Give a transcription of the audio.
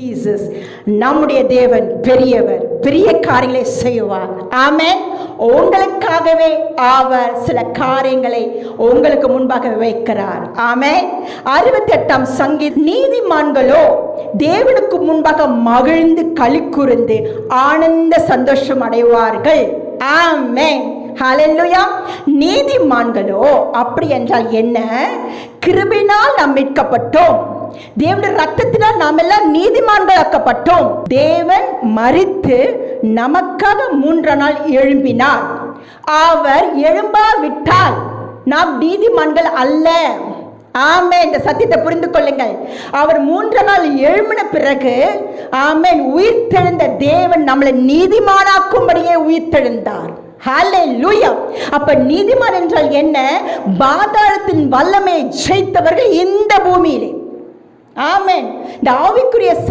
Jesus நம்முடைய தேவன் பெரியவர் பெரிய காரியங்களை செய்வார். ஆமே உங்களுக்காகவே அவர் சில காரியங்களை உங்களுக்கு முன்பாக வைக்கிறார். ஆமே அறுபத்தி எட்டாம் சங்கீத் நீதிமான்களோ தேவனுக்கு முன்பாக மகிழ்ந்து களி கூர்ந்து ஆனந்த சந்தோஷம் அடைவார்கள். ஆமே ஹலெல்லுயா நீதிமான்களோ அப்படி என்றால் என்ன? கிருபினால் நாம் மீட்கப்பட்டோம். தேவனுடைய ரத்தத்தினால் நாம் எல்லாம் நீதிமான்களாக்கப்பட்டோம். தேவன் மறித்து நமக்காக மூன்று நாள் எழும்பினார். அவர் எழும்பாவிட்டால் நாம் நீதிமான்கள் அல்ல. ஆமே இந்த சத்தியத்தை புரிந்து கொள்ளுங்கள். அவர் மூன்று நாள் எழுமின பிறகு ஆமேன் உயிர்த்தெழுந்த தேவன் நம்மளை நீதிமானாக்கும்படியே உயிர்த்தெழுந்தார். ஹalleluya அப்ப நீதிமான் என்றால் என்ன? பாதாளத்தின் வல்லமையை ஜெயித்தவர்கள் இந்த ஆமேன். இந்த ஆவிக்குரிய